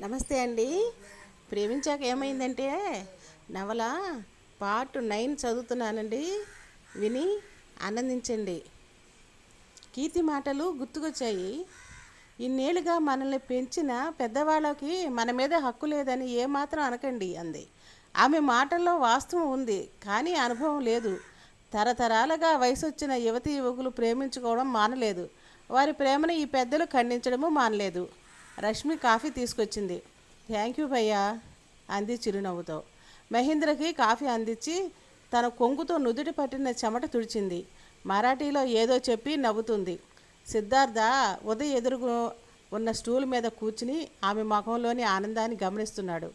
నమస్తే అండి. ప్రేమించాక ఏమైందంటే నవల పార్ట్ నైన్ చదువుతున్నానండి. విని ఆనందించండి. కీర్తి మాటలు గుర్తుకొచ్చాయి. ఇన్నేళ్ళుగా మనల్ని పెంచిన పెద్దవాళ్ళకి మన మీద హక్కు లేదని ఏమాత్రం అనకండి అంది. ఆమె మాటల్లో వాస్తవం ఉంది కానీ అనుభవం లేదు. తరతరాలుగా వయసు వచ్చిన యువతి యువకులు ప్రేమించుకోవడం మానలేదు. వారి ప్రేమను ఈ పెద్దలు ఖండించడము మానలేదు. రష్మి కాఫీ తీసుకొచ్చింది. థ్యాంక్ యూ భయ్యా అంది చిరునవ్వుతో. మహేంద్రకి కాఫీ అందించి తన కొంగుతో నుదుటి పట్టిన చెమట తుడిచింది. మరాఠీలో ఏదో చెప్పి నవ్వుతుంది. సిద్ధార్థ ఉదయ్ ఎదురుగు ఉన్న స్టూల్ మీద కూర్చుని ఆమె ముఖంలోని ఆనందాన్ని గమనిస్తున్నాడు.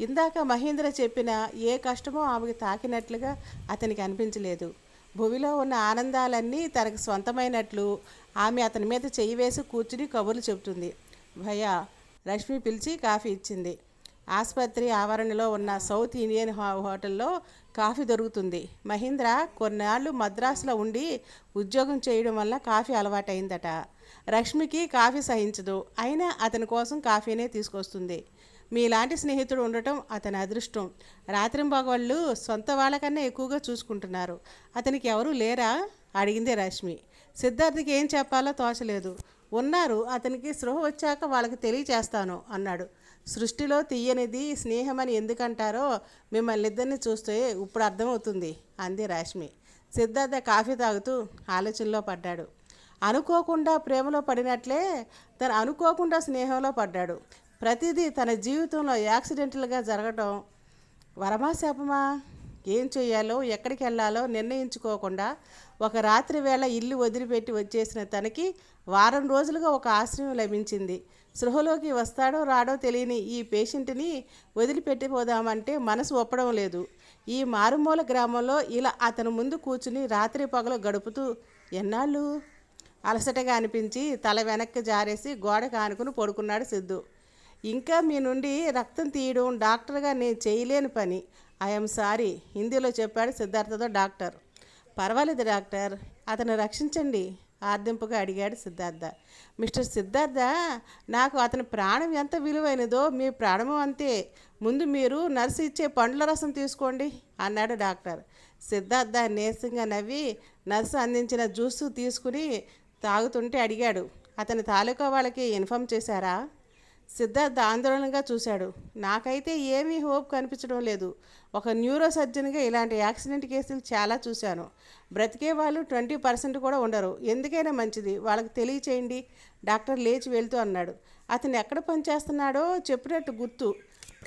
ఇందాక మహేంద్ర చెప్పిన ఏ కష్టమో ఆమెకు తాకినట్లుగా అతనికి అనిపించలేదు. భూమిలో ఉన్న ఆనందాలన్నీ తనకు స్వంతమైనట్లు ఆమె అతని మీద చెయ్యి వేసి కూర్చుని కబుర్లు చెబుతుంది. భయ్యా లక్ష్మి పిలిచి కాఫీ ఇచ్చింది. ఆసుపత్రి ఆవరణలో ఉన్న సౌత్ ఇండియన్ హోటల్లో కాఫీ దొరుకుతుంది. మహీంద్ర కొన్నాళ్ళు మద్రాసులో ఉండి ఉద్యోగం చేయడం వల్ల కాఫీ అలవాటైందట. రష్మికి కాఫీ సహించదు. అయినా అతని కోసం కాఫీనే తీసుకొస్తుంది. మీలాంటి స్నేహితుడు ఉండటం అతని అదృష్టం. రాత్రింబగళ్ళు సొంత వాళ్ళకన్నా ఎక్కువగా చూసుకుంటున్నారు. అతనికి ఎవరూ లేరా? అడిగింది రష్మి సిద్ధార్థకి ఏం చెప్పాలో తోచలేదు. ఉన్నారు అతనికి స్పృహ వచ్చాక వాళ్ళకి తెలియచేస్తాను అన్నాడు. సృష్టిలో తీయనిది స్నేహమని ఎందుకంటారో మిమ్మల్ని ఇద్దరిని చూస్తే ఇప్పుడు అర్థమవుతుంది అంది రష్మి. సిద్ధార్థ కాఫీ తాగుతూ ఆలోచనలో పడ్డాడు. అనుకోకుండా ప్రేమలో పడినట్లే తను అనుకోకుండా స్నేహంలో పడ్డాడు. ప్రతిదీ తన జీవితంలో యాక్సిడెంటల్గా జరగటం వరమా శాపమా ఏం చేయాలో ఎక్కడికి వెళ్ళాలో నిర్ణయించుకోకుండా ఒక రాత్రి వేళ ఇల్లు వదిలిపెట్టి వచ్చేసిన తనకి వారం రోజులుగా ఒక ఆశ్రయం లభించింది. సృహలోకి వస్తాడో రాడో తెలియని ఈ పేషెంట్ని వదిలిపెట్టిపోదామంటే మనసు ఒప్పడం లేదు. ఈ మారుమూల గ్రామంలో ఇలా అతను ముందు కూర్చుని రాత్రి పగలు గడుపుతూ ఎన్నాళ్ళు? అలసటగా అనిపించి తల వెనక్కి జారేసి గోడకు ఆనుకుని పడుకున్నాడు సిద్ధు. ఇంకా మీ నుండి రక్తం తీయడం డాక్టర్గా నేను చేయలేని పని. ఐఎమ్ సారీ హిందీలో చెప్పాడు సిద్ధార్థతో డాక్టర్. పర్వాలేదు డాక్టర్ అతను రక్షించండి ఆర్దింపుగా అడిగాడు సిద్ధార్థ. మిస్టర్ సిద్ధార్థ నాకు అతని ప్రాణం ఎంత విలువైనదో మీ ప్రాణము అంతే. ముందు మీరు నర్సు ఇచ్చే పండ్ల రసం తీసుకోండి అన్నాడు డాక్టర్. సిద్ధార్థ నీరసంగా నవ్వి నర్సు అందించిన జ్యూస్ తీసుకుని తాగుతుంటే అడిగాడు. అతని తాలూకా వాళ్ళకి ఇన్ఫామ్ చేశారా? సిద్ధార్థ ఆందోళనగా చూశాడు. నాకైతే ఏమీ హోప్ కనిపించడం లేదు. ఒక న్యూరో సర్జన్గా ఇలాంటి యాక్సిడెంట్ కేసులు చాలా చూశాను. బ్రతికే వాళ్ళు ట్వంటీ పర్సెంట్ కూడా ఉండరు. ఎందుకైనా మంచిది. వాళ్ళకి తెలియచేయండి. డాక్టర్ లేచి వెళ్తూ అన్నాడు. అతను ఎక్కడ పనిచేస్తున్నాడో చెప్పినట్టు గుర్తు.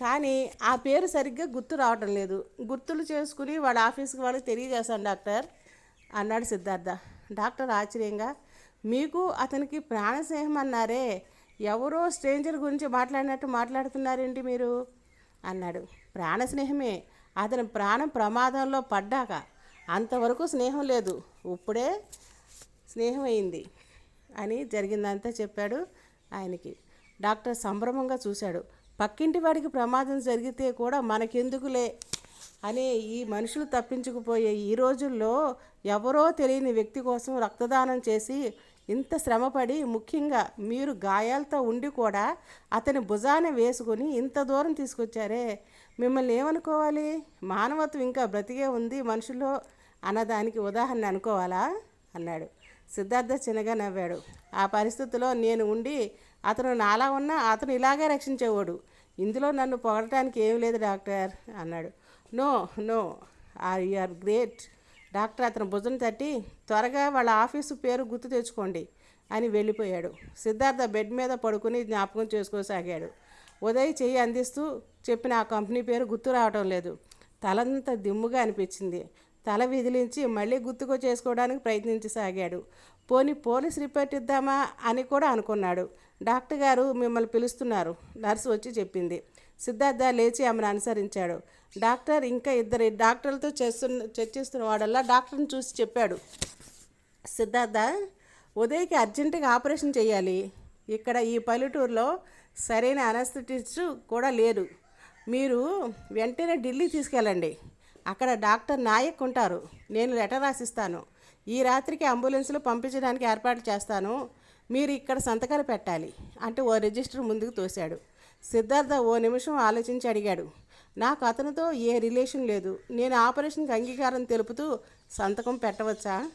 కానీ ఆ పేరు సరిగ్గా గుర్తు రావటం లేదు. గుర్తులు చేసుకుని వాళ్ళ ఆఫీస్కి వాళ్ళకి తెలియజేశాను డాక్టర్ అన్నాడు సిద్ధార్థ. డాక్టర్ ఆశ్చర్యంగా మీకు అతనికి ప్రాణస్నేహం అన్నారే. ఎవరో స్ట్రేంజర్ గురించి మాట్లాడినట్టు మాట్లాడుతున్నారేంటి మీరు? అన్నాడు. ప్రాణ స్నేహమే అతని ప్రాణం ప్రమాదంలో పడ్డాక అంతవరకు స్నేహం లేదు. ఇప్పుడే స్నేహం అయింది అని జరిగిందంతా చెప్పాడు ఆయనకి. డాక్టర్ సంభ్రమంగా చూశాడు. పక్కింటి వాడికి ప్రమాదం జరిగితే కూడా మనకెందుకులే అని ఈ మనుషులు తప్పించుకుపోయే ఈ రోజుల్లో ఎవరో తెలియని వ్యక్తి కోసం రక్తదానం చేసి ఇంత శ్రమపడి ముఖ్యంగా మీరు గాయాలతో ఉండి కూడా అతని భుజాన వేసుకొని ఇంత దూరం తీసుకొచ్చారే. మిమ్మల్ని ఏమనుకోవాలి? మానవత్వం ఇంకా బ్రతికే ఉంది మనుషుల్లో అన్నదానికి ఉదాహరణ అనుకోవాలా? అన్నాడు. సిద్ధార్థ చిన్నగా నవ్వాడు. ఆ పరిస్థితిలో నేను ఉండి అతను నాలా ఉన్నా అతను ఇలాగే రక్షించేవాడు. ఇందులో నన్ను పొగడటానికి ఏం లేదు డాక్టర్ అన్నాడు. No no are you are great. Doctor అతను భుజం తట్టి త్వరగా వాళ్ళ ఆఫీసు పేరు గుర్తు తెచ్చుకోండి అని వెళ్ళిపోయాడు. సిద్ధార్థ బెడ్ మీద పడుకుని జ్ఞాపకం చేసుకోసాగాడు. ఉదయ్ చెయ్యి అందిస్తూ చెప్పిన ఆ కంపెనీ పేరు గుర్తు రావటం లేదు. తలంతా దిమ్ముగా అనిపించింది. తల విదిలించి మళ్ళీ గుర్తుకు చేసుకోవడానికి ప్రయత్నించసాగాడు. పోని పోలీస్ రిపోర్ట్ ఇద్దామా అని కూడా అనుకున్నాడు. డాక్టర్ గారు మిమ్మల్ని పిలుస్తున్నారు. నర్సు వచ్చి చెప్పింది. సిద్ధార్థ లేచి ఆమెను అనుసరించాడు. డాక్టర్ ఇంకా ఇద్దరు డాక్టర్లతో చేస్తున్న చర్చిస్తున్న వాడల్లా డాక్టర్ని చూసి చెప్పాడు. సిద్ధార్థ ఉదయ్కి అర్జెంటుగా ఆపరేషన్ చేయాలి. ఇక్కడ ఈ పల్లెటూరులో సరైన అనస్థిటిస్ట్ కూడా లేరు. మీరు వెంటనే ఢిల్లీ తీసుకెళ్ళండి. అక్కడ డాక్టర్ నాయక్ ఉంటారు. నేను లెటర్ రాసిస్తాను. ఈ రాత్రికి అంబులెన్స్లో పంపించడానికి ఏర్పాటు చేస్తాను. మీరు ఇక్కడ సంతకాలు పెట్టాలి అంటే ఓ రిజిస్టర్ ముందుకు తోశాడు. సిద్ధార్థ ఓ నిమిషం ఆలోచించి అడిగాడు. నాకు అతనితో ఏ రిలేషన్ లేదు. నేను ఆపరేషన్కి అంగీకారం తెలుపుతూ సంతకం పెట్టవచ్చా?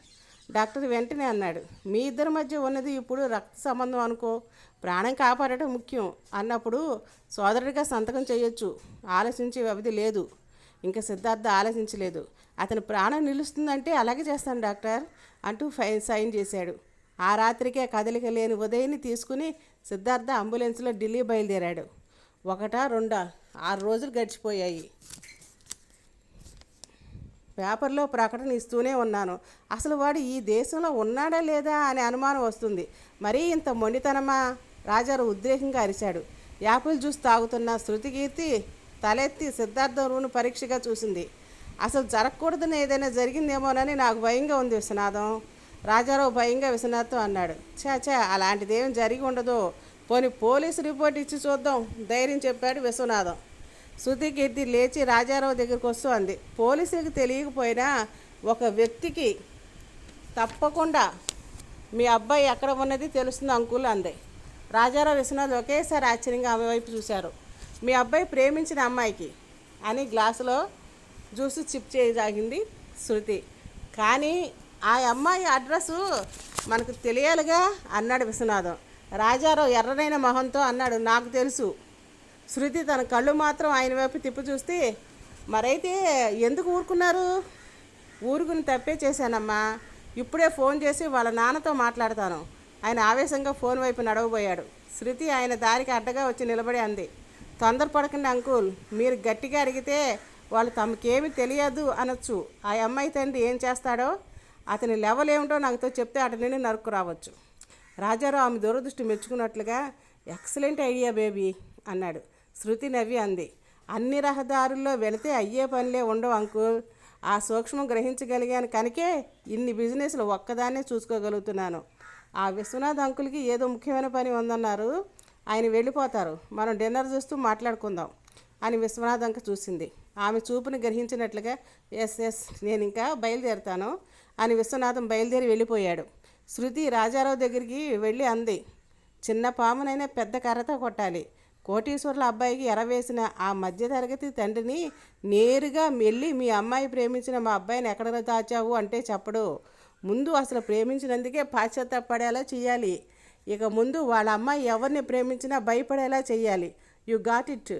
డాక్టర్ వెంటనే అన్నాడు. మీ ఇద్దరి మధ్య ఉన్నది ఇప్పుడు రక్త సంబంధం అనుకో. ప్రాణం కాపాడటం ముఖ్యం అన్నప్పుడు సోదరుడిగా సంతకం చేయొచ్చు. ఆలోచించే వ్యవధి లేదు. ఇంకా సిద్ధార్థ ఆలోచించలేదు. అతని ప్రాణం నిలుస్తుందంటే అలాగే చేస్తాను డాక్టర్ అంటూ ఫైన్ సైన్ చేశాడు. ఆ రాత్రికే కదలిక లేని ఉదయని తీసుకుని సిద్ధార్థ అంబులెన్స్లో ఢిల్లీ బయలుదేరాడు. ఒకటా రెండా? ఆరు రోజులు గడిచిపోయాయి. పేపర్లో ప్రకటన ఇస్తూనే ఉన్నాను. అసలు వాడు ఈ దేశంలో ఉన్నాడా లేదా అనే అనుమానం వస్తుంది. మరీ ఇంత మొండితనమా? రాజారు ఉద్రేకంగా అరిచాడు. యాపిల్ జ్యూస్ తాగుతున్న శృతికీర్తి తలెత్తి సిద్ధార్థం రూను పరీక్షగా చూసింది. అసలు జరగకూడదని ఏదైనా జరిగిందేమోనని నాకు భయంగా ఉంది విశ్వనాథం. రాజారావు భయంగా విశ్వనాథ్తో అన్నాడు చాచా అలాంటిదేం జరిగి ఉండదు. పోనీ పోలీసు రిపోర్ట్ ఇచ్చి చూద్దాం ధైర్యం చెప్పాడు విశ్వనాథం. శృతికీర్తి లేచి రాజారావు దగ్గరికి వస్తూ అంది పోలీసులకు తెలియకపోయినా ఒక వ్యక్తికి తప్పకుండా మీ అబ్బాయి ఎక్కడ ఉన్నది తెలుస్తుంది అంకుల్ అంది. రాజారావు విశ్వనాథ్ ఒకేసారి ఆశ్చర్యంగా ఆమె వైపు చూశారు. మీ అబ్బాయి ప్రేమించిన అమ్మాయికి అని గ్లాసులో జ్యూస్ చిప్ చేయసాగింది శృతి. కానీ ఆ అమ్మాయి అడ్రస్సు మనకు తెలియాలిగా అన్నాడు విశ్వనాథం. రాజారావు ఎర్రనైన మొహంతో అన్నాడు నాకు తెలుసు. శృతి తన కళ్ళు మాత్రం ఆయన వైపు తిప్పి చూస్తే మరైతే ఎందుకు ఊరుకున్నారు? ఊరుకుని తప్పే చేశానమ్మా. ఇప్పుడే ఫోన్ చేసి వాళ్ళ నాన్నతో మాట్లాడతాను. ఆయన ఆవేశంగా ఫోన్ వైపు నడవబోయాడు. శృతి ఆయన దారికి అడ్డగా వచ్చి నిలబడి అంది తొందరపడకండి అంకుల్. మీరు గట్టిగా అడిగితే వాళ్ళు తమకేమీ తెలియదు అనొచ్చు. ఆ అమ్మాయి తండ్రి ఏం చేస్తాడో అతని లెవెల్ ఏమిటో నాకుతో చెప్తే అతనిని నరుకు రావచ్చు. రాజారావు ఆమె దూరదృష్టి మెచ్చుకున్నట్లుగా ఎక్సలెంట్ ఐడియా బేబీ అన్నాడు. శృతి నవ్వి అంది. అన్ని రహదారుల్లో వెళితే అయ్యే పనులే ఉండవు అంకుల్. ఆ సూక్ష్మం గ్రహించగలిగాను కనుకే ఇన్ని బిజినెస్లు ఒక్కదాన్నే చూసుకోగలుగుతున్నాను. ఆ విశ్వనాథ్ అంకుల్కి ఏదో ముఖ్యమైన పని ఉందన్నారు. ఆయన వెళ్ళిపోతారు. మనం డిన్నర్ చూస్తూ మాట్లాడుకుందాం అని విశ్వనాథ్ అంక చూసింది. ఆమె చూపుని గ్రహించినట్లుగా ఎస్ ఎస్ నేను ఇంకా బయలుదేరుతాను. అని విశ్వనాథం బయలుదేరి వెళ్ళిపోయాడు. శృతి రాజారావు దగ్గరికి వెళ్ళి అంది చిన్న పామునైనా పెద్ద కర్రతో కొట్టాలి. కోటీశ్వరుల అబ్బాయికి ఎరవేసిన ఆ మధ్యతరగతి తండ్రిని నేరుగా వెళ్ళి మీ అమ్మాయి ప్రేమించిన మా అబ్బాయిని ఎక్కడ దాచావు అంటే చెప్పడు. ముందు అసలు ప్రేమించినందుకే పాశ్చాత్తాపడేలా చేయాలి ఇక ముందు వాళ్ళ అమ్మాయి ఎవరిని ప్రేమించినా భయపడేలా చేయాలి యు గాట్ ఇట్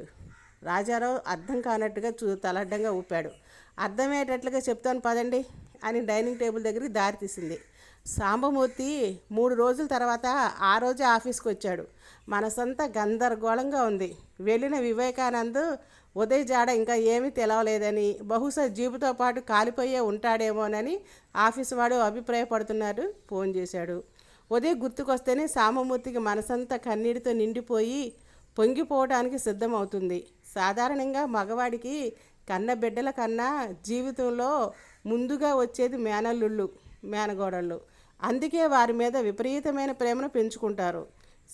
రాజారావు అర్థం కానట్టుగా చూ తలడ్డంగా ఊపాడు. అర్థమయ్యేటట్లుగా చెప్తాను పదండి. అని డైనింగ్ టేబుల్ దగ్గరికి దారి తీసింది. సాంబమూర్తి మూడు రోజుల తర్వాత ఆ రోజే ఆఫీస్కి వచ్చాడు. మనసంతా గందరగోళంగా ఉంది. వెళ్ళిన వివేకానంద్ ఉదయ్ జాడ ఇంకా ఏమీ తెలవలేదని బహుశా జీబుతో పాటు కాలిపోయే ఉంటాడేమోనని ఆఫీస్ వాడు అభిప్రాయపడుతున్నారు ఫోన్ చేశాడు. ఉదయ్ గుర్తుకొస్తేనే సాంబమూర్తికి మనసంతా కన్నీటితో నిండిపోయి పొంగిపోవడానికి సిద్ధమవుతుంది. సాధారణంగా మగవాడికి కన్న బిడ్డల కన్నా జీవితంలో ముందుగా వచ్చేది మేనల్లుళ్ళు మేనగోడళ్ళు. అందుకే వారి మీద విపరీతమైన ప్రేమను పెంచుకుంటారు.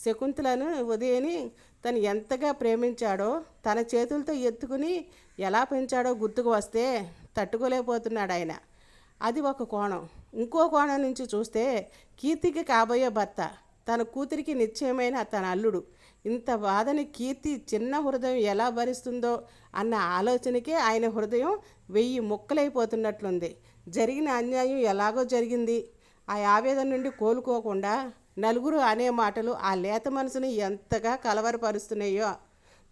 శకుంతలను ఉదయని తను ఎంతగా ప్రేమించాడో తన చేతులతో ఎత్తుకుని ఎలా పెంచాడో గుర్తుకు వస్తే తట్టుకోలేకపోతున్నాడు ఆయన. అది ఒక కోణం. ఇంకో కోణం నుంచి చూస్తే కీర్తికి కాబోయే భర్త తన కూతురికి నిశ్చయమైన తన అల్లుడు. ఇంత బాధని కీర్తి చిన్న హృదయం ఎలా భరిస్తుందో అన్న ఆలోచనకే ఆయన హృదయం వెయ్యి ముక్కలైపోతున్నట్లుంది. జరిగిన అన్యాయం ఎలాగో జరిగింది? ఆ ఆవేదన నుండి కోలుకోకుండా నలుగురు అనే మాటలు ఆ లేత మనసుని ఎంతగా కలవరపరుస్తున్నాయో.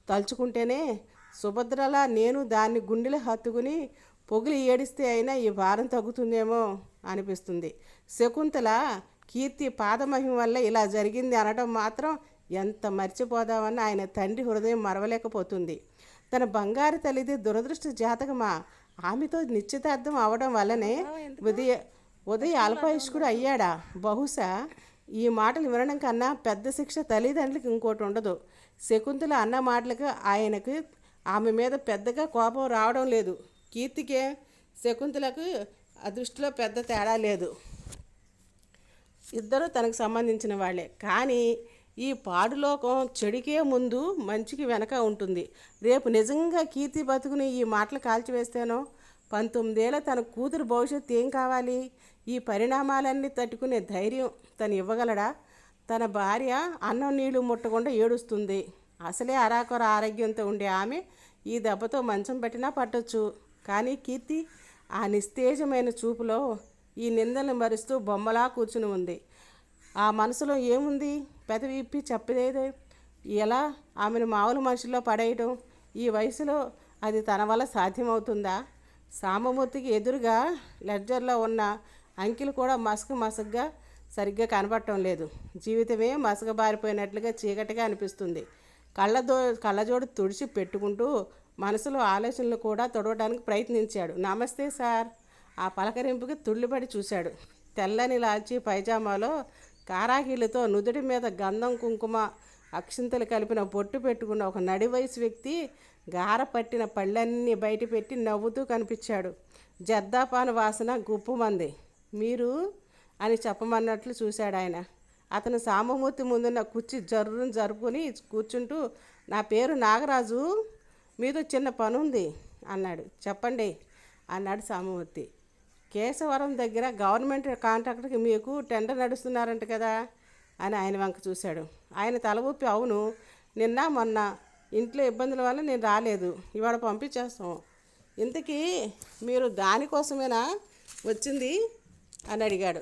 తలుచుకుంటేనే సుభద్రలా నేను దాన్ని గుండెలు హత్తుకుని పొగిలి ఏడిస్తే అయినా ఈ భారం తగ్గుతుందేమో అనిపిస్తుంది. శకుంతల కీర్తి పాదమహిమ వల్ల ఇలా జరిగింది అనడం మాత్రం ఎంత మర్చిపోదామని ఆయన తండ్రి హృదయం మరవలేకపోతుంది. తన బంగారు తల్లిది దురదృష్ట జాతకమా? ఆమెతో నిశ్చితార్థం అవడం వల్లనే ఉదయ ఉదయ అల్పాయుష్కుడు అయ్యాడా? బహుశా ఈ మాటలు వినడం కన్నా పెద్ద శిక్ష తల్లిదండ్రులకు ఇంకోటి ఉండదు. శకుంతల అన్న మాటలకు ఆయనకు ఆమె మీద పెద్దగా కోపం రావడం లేదు. కీర్తికే శకుంతలకు ఆ దృష్టిలో పెద్ద తేడా లేదు. ఇద్దరు తనకు సంబంధించిన వాళ్ళే. కానీ ఈ పాడులోకం చెడుకే ముందు మంచికి వెనక ఉంటుంది. రేపు నిజంగా కీర్తి బతుకుని ఈ మాటలు కాల్చివేస్తేనో? పంతొమ్మిదేళ్ళ తన కూతురు భవిష్యత్తు ఏం కావాలి? ఈ పరిణామాలన్నీ తట్టుకునే ధైర్యం తను ఇవ్వగలడా? తన భార్య అన్నం నీళ్ళు ముట్టకుండా ఏడుస్తుంది. అసలే అరాకొర ఆరోగ్యంతో ఉండే ఆమె ఈ దెబ్బతో మంచం పెట్టినా పట్టొచ్చు. కానీ కీర్తి ఆ నిస్తేజమైన చూపులో ఈ నిందలను మరుస్తూ బొమ్మలా కూర్చుని ఉంది. ఆ మనసులో ఏముంది? పెదవి ఇప్పి చెప్పలేదే. ఎలా ఆమెను మామూలు మనుషుల్లో పడేయటం? ఈ వయసులో అది తన వల్ల సాధ్యమవుతుందా? సామమూర్తికి ఎదురుగా లెడ్జర్లో ఉన్న అంకెలు కూడా మసక మసగ్గా సరిగ్గా కనబడటం లేదు. జీవితమే మసకబారిపోయినట్లుగా చీకటిగా అనిపిస్తుంది. కళ్ళదో కళ్ళజోడు తుడిచి పెట్టుకుంటూ మనసులో ఆలోచనలు కూడా తొడవడానికి ప్రయత్నించాడు. నమస్తే సార్. ఆ పలకరింపుకి తుళ్ళిపడి చూశాడు. తెల్లని లాల్చి పైజామాలో కారాకీలతో నుదుటి మీద గంధం కుంకుమ అక్షింతలు కలిపిన బొట్టు పెట్టుకున్న ఒక నడి వయసు వ్యక్తి గార పట్టిన పళ్ళన్నీ బయట పెట్టి నవ్వుతూ కనిపించాడు. జర్దాపాను వాసన గుప్పుమంది. మీరు? అని చెప్పమన్నట్లు చూశాడు ఆయన. అతను సామమూర్తి ముందున్న కుర్చీ జర్రును జరుపుకొని కూర్చుంటూ నా పేరు నాగరాజు మీతో చిన్న పని ఉంది అన్నాడు. చెప్పండి అన్నాడు సామమూర్తి. కేశవరం దగ్గర గవర్నమెంట్ కాంట్రాక్టర్కి మీకు టెండర్ నడుస్తున్నారంట కదా అని ఆయన వంక చూశాడు. ఆయన తల ఊపి అవును నిన్న మొన్న ఇంట్లో ఇబ్బందుల వల్ల నేను రాలేదు. ఇవాళ పంపించేస్తాం. ఇంతకీ మీరు దానికోసమేనా వచ్చింది? అని అడిగాడు.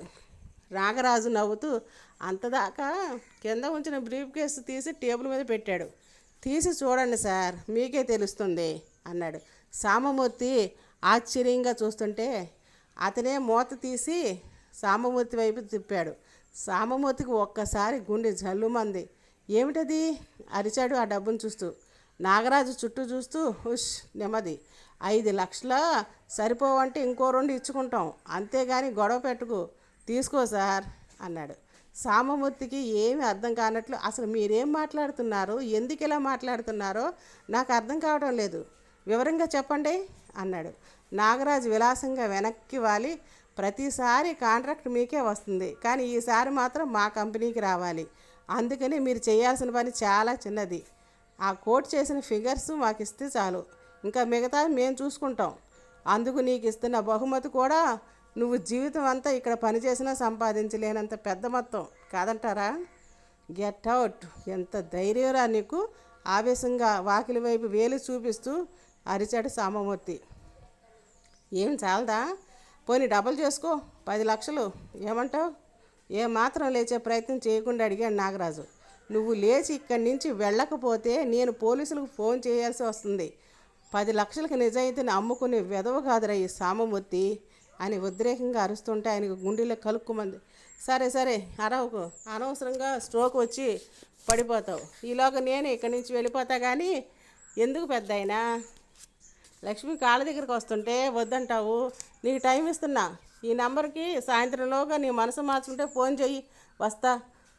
రాగరాజు నవ్వుతూ అంతదాకా కింద ఉంచిన బ్రీఫ్ కేసు తీసి టేబుల్ మీద పెట్టాడు. తీసి చూడండి సార్ మీకే తెలుస్తుంది అన్నాడు. సామమూర్తి ఆశ్చర్యంగా చూస్తుంటే అతనే మూత తీసి సామమూర్తి వైపు తిప్పాడు. సామమూర్తికి ఒక్కసారి గుండె జల్లుమంది. ఏమిటది? అరిచాడు ఆ డబ్బును చూస్తూ. నాగరాజు చుట్టూ చూస్తూ హుష్ నెమ్మది. ఐదు లక్షల సరిపోవంటే ఇంకో రెండు ఇచ్చుకుంటాం. అంతేగాని గొడవ పెట్టుకు. తీసుకో సార్ అన్నాడు. సామమూర్తికి ఏమి అర్థం కానట్లు అసలు మీరేం మాట్లాడుతున్నారు? ఎందుకు ఇలా మాట్లాడుతున్నారో నాకు అర్థం కావడం లేదు. వివరంగా చెప్పండి అన్నాడు. నాగరాజు విలాసంగా వెనక్కి వాలి. ప్రతిసారి కాంట్రాక్ట్ మీకే వస్తుంది. కానీ ఈసారి మాత్రం మా కంపెనీకి రావాలి. అందుకని మీరు చేయాల్సిన పని చాలా చిన్నది. ఆ కోట్ చేసిన ఫిగర్స్ మాకు ఇస్తే చాలు. ఇంకా మిగతా మేము చూసుకుంటాం. అందుకు నీకు ఇస్తున్న బహుమతి కూడా నువ్వు జీవితం అంతా ఇక్కడ పనిచేసినా సంపాదించలేనంత పెద్ద మొత్తం. కాదంటారా? గెట్ అవుట్ ఎంత ధైర్యరా నీకు. ఆవేశంగా వాకిలి వైపు వేలు చూపిస్తూ అరిచాడు సామమూర్తి. ఏం చాలదా? పోనీ డబుల్ చేసుకో పది లక్షలు. ఏమంటావు? ఏమాత్రం లేచే ప్రయత్నం చేయకుండా అడిగాడు నాగరాజు. నువ్వు లేచి ఇక్కడి నుంచి వెళ్ళకపోతే నేను పోలీసులకు ఫోన్ చేయాల్సి వస్తుంది. పది లక్షలకు నిజాయితీని అమ్ముకునే వెదవ కాదురా ఈ సామమూర్తి అని ఉద్రేకంగా అరుస్తుంటే ఆయనకు గుండెలో కలుక్కుమంది. సరే సరే అరవకు. అనవసరంగా స్ట్రోక్ వచ్చి పడిపోతావు. ఈలోగా నేను ఇక్కడి నుంచి వెళ్ళిపోతా కానీ ఎందుకు పెద్ద లక్ష్మి కాళ్ళ దగ్గరికి వస్తుంటే వద్దంటావు నీకు టైం ఇస్తున్నా. ఈ నెంబర్కి సాయంత్రంలోగా నీ మనసు మార్చుకుంటే ఫోన్ చెయ్యి. వస్తా.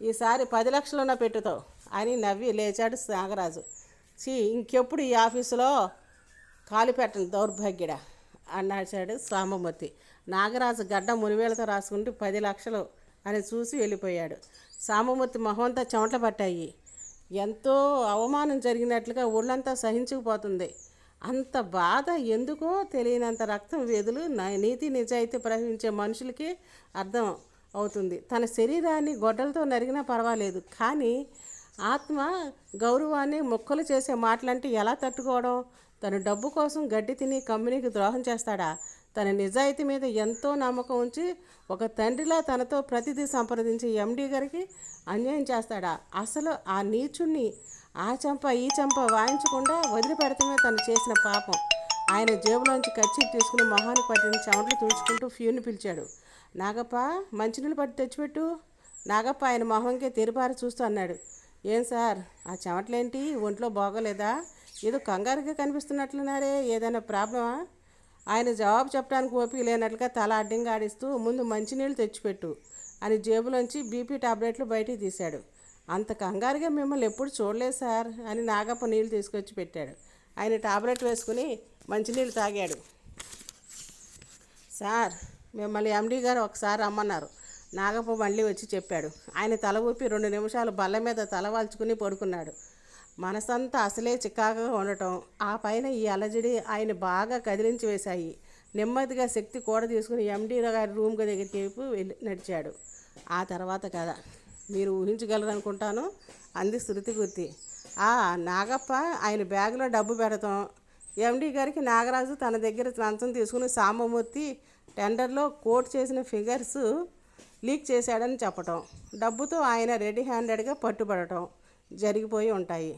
ఈసారి పది లక్షలున్న పెట్టుతావు అని నవ్వి లేచాడు నాగరాజు ఛీ ఇంకెప్పుడు ఈ ఆఫీసులో కాలు పెట్టను దౌర్భాగ్యుడా అన్నాడు సాంబమూర్తి. నాగరాజు గడ్డ మునివేలతో రాసుకుంటూ పది లక్షలు అని చూసి వెళ్ళిపోయాడు. సాంబమూర్తి మొహంతా చెమట పట్టాయి. ఎంతో అవమానం జరిగినట్లుగా ఒళ్ళంతా సహించుకుపోతుంది. అంత బాధ ఎందుకో తెలియనంత రక్తం వేధులు నీతి నిజాయితీ ప్రవహించే మనుషులకి అర్థం అవుతుంది. తన శరీరాన్ని గొడ్డలతో నరిగినా పర్వాలేదు. కానీ ఆత్మ గౌరవాన్ని మొక్కలు చేసే మాటలంటే ఎలా తట్టుకోవడం? తను డబ్బు కోసం గడ్డి తిని కంపెనీకి ద్రోహం చేస్తాడా? తన నిజాయితీ మీద ఎంతో నమ్మకం ఉంచి ఒక తండ్రిలా తనతో ప్రతిదీ సంప్రదించి ఎండీ గారికి అన్యాయం చేస్తాడా? అసలు ఆ నీచుణ్ణి ఆ చెంప ఈ చెంప వాయించకుండా వదిలిపెడతమే తను చేసిన పాపం. ఆయన జేబులోంచి కచ్చి తీసుకుని మొహాన్ని పట్టిన చెమటలు తుడుచుకుంటూ ఫ్యూని పిలిచాడు. నాగప్ప మంచినీళ్ళు పట్టి తెచ్చిపెట్టు. నాగప్ప ఆయన మొహంకే తెరిపారి చూస్తూ అన్నాడు. ఏం సార్ ఆ చెమటలేంటి? ఒంట్లో బాగోలేదా? ఏదో కంగారుగా కనిపిస్తున్నట్లున్నారే ఏదైనా ప్రాబ్లమా? ఆయన జవాబు చెప్పడానికి ఓపిక లేనట్లుగా తల అడ్డంగా ఆడిస్తూ ముందు మంచినీళ్ళు తెచ్చిపెట్టు అని జేబులోంచి బీపీ టాబ్లెట్లు బయటికి తీశాడు. అంత కంగారుగా మిమ్మల్ని ఎప్పుడు చూడలేదు సార్ అని నాగప్ప నీళ్ళు తీసుకొచ్చి పెట్టాడు. ఆయన టాబ్లెట్ వేసుకుని మంచినీళ్ళు తాగాడు. సార్ మిమ్మల్ని ఎండీ గారు ఒకసారి రమ్మన్నారు. నాగప్ప మళ్ళీ వచ్చి చెప్పాడు. ఆయన తల ఊపి రెండు నిమిషాలు బల్ల మీద తలవాల్చుకుని పడుకున్నాడు. మనసంతా అసలే చికాకుగా ఉండటం ఆ పైన ఈ అలజడి ఆయన బాగా కదిలించి వేశాయి. నెమ్మదిగా శక్తి కూడ తీసుకుని ఎండీ గారి రూమ్ దగ్గరికి వైపు వెళ్ళి నడిచాడు. ఆ తర్వాత కథ. మీరు ఊహించగలరనుకుంటాను. అంది శృతి గుర్తి ఆ నాగప్ప ఆయన బ్యాగులో డబ్బు పెడతాం. ఎండి గారికి నాగరాజు తన దగ్గర లంచం తీసుకుని సాంబమూర్తి టెండర్లో కోట్ చేసిన ఫిగర్స్ లీక్ చేశాడని చెప్పటం. డబ్బుతో ఆయన రెడీ హ్యాండెడ్గా పట్టుబడటం జరిగిపోయి ఉంటాయి.